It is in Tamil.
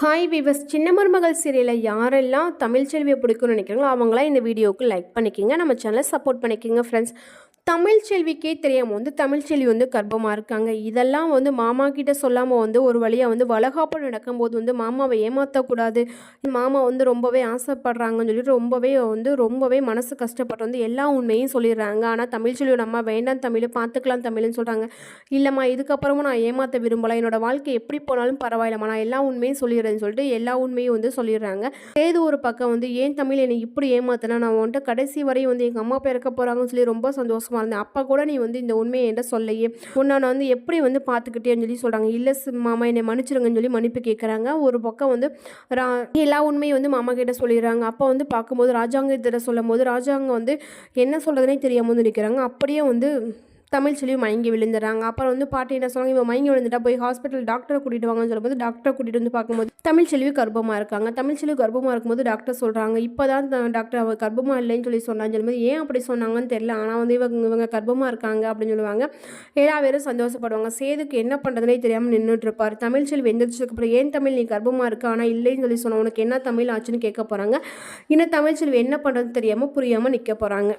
ஹாய் விவஸ் சின்ன மருமகள் சீரியலில் யாரெல்லாம் தமிழ் செல்வியை பிடிக்கும்னு நினைக்கிறாங்களோ அவங்களாம் இந்த வீடியோவுக்கு லைக் பண்ணிக்கிங்க. நம்ம சேனலை சப்போர்ட் பண்ணிக்கோங்க ஃப்ரெண்ட்ஸ் தமிழ் செல்விக்கே தெரியாமல் வந்து தமிழ் செல்வி வந்து கர்ப்பமாக இருக்காங்க. இதெல்லாம் வந்து மாமா கிட்ட சொல்லாமல் வந்து ஒரு வழியாக வந்து வளகாப்பு நடக்கும்போது வந்து மாமாவை ஏமாற்றக்கூடாது மாமா வந்து ரொம்பவே ஆசைப்படுறாங்கன்னு சொல்லிட்டு ரொம்பவே வந்து ரொம்பவே மனசு கஷ்டப்பட்டு வந்து எல்லா உண்மையும் சொல்லிடுறாங்க. ஆனால் தமிழ் செல்வி நம்ம வேண்டாம் தமிழ் பார்த்துக்கலாம் தமிழ்னு சொல்கிறாங்க இல்லைம்மா இதுக்கப்புறமும் நான் ஏமாற்ற விரும்பலை. என்னோட வாழ்க்கை எப்படி போனாலும் பரவாயில்லம்மா. நான் எல்லா உண்மையும் சொல்லிடுறேன். சொல்லிடுறேன்னு சொல்லிட்டு எல்லா உண்மையும் வந்து சொல்லிடுறாங்க. ஏதோ ஒரு பக்கம் வந்து ஏன் தமிழ் என்னை இப்படி ஏமாத்தினா? நான் வந்துட்டு கடைசி வரையும் வந்து எங்கள் அம்மா அப்பா இறக்க போகிறாங்கன்னு சொல்லி ரொம்ப சந்தோஷமாக இருந்தேன். அப்போ கூட நீ வந்து இந்த உண்மையை என்கிட்ட சொல்லையே. உன்னை நான் வந்து எப்படி வந்து பார்த்துக்கிட்டேன்னு சொல்லி சொல்கிறாங்க இல்லை மாமா என்னை மன்னிச்சிருங்கன்னு சொல்லி மன்னிப்பு கேட்குறாங்க ஒரு பக்கம் வந்து ரா எல்லா உண்மையும் வந்து மாமா கிட்ட சொல்லிடுறாங்க. அப்போ வந்து பார்க்கும்போது ராஜாங்கத்திட்ட சொல்லும் போது ராஜாங்க வந்து என்ன சொல்கிறதுனே தெரியாமல் வந்து நிற்கிறாங்க அப்படியே வந்து தமிழ் சொல்லி மயங்கி விழுந்துடுறாங்க அப்புறம் வந்து பாட்டி என்ன சொன்னாங்க இவன் மயங்கி விழுந்துட்டா போய் ஹாஸ்பிட்டல் டாக்டரை கூட்டிட்டு வாங்கன்னு சொல்லும்போது டாக்டரை கூட்டிட்டு வந்து பார்க்கும்போது தமிழ் செல்வி கர்ப்பமாக இருக்காங்க. தமிழ் செல்வி கர்ப்பமாக இருக்கும்போது டாக்டர் சொல்கிறாங்க இப்போ தான் டாக்டர் அவ கர்ப்பமாக இல்லைன்னு சொல்லி சொன்னான்னு சொல்லும்போது ஏன் அப்படி சொன்னாங்கன்னு தெரியல. ஆனால் வந்து இவங்க இவங்க கர்ப்பமாக இருக்காங்க அப்படின்னு சொல்லுவாங்க. எல்லா பேரும் சந்தோஷப்படுவாங்க. சேதுக்கு என்ன பண்ணுறதுனே தெரியாமல் நின்றுட்டு இருப்பார். தமிழ் செல்வி எந்திரிச்சதுக்கப்புறம் ஏன் தமிழ் நீ கர்ப்பமாக இருக்க? ஆனால் இல்லைன்னு சொல்லி சொன்ன உனக்கு என்ன தமிழ் ஆச்சுன்னு கேட்க போகிறாங்க இன்னும் தமிழ் செல்வி என்ன பண்ணுறதுன்னு தெரியாமல் புரியாமல் நிற்க போகிறாங்க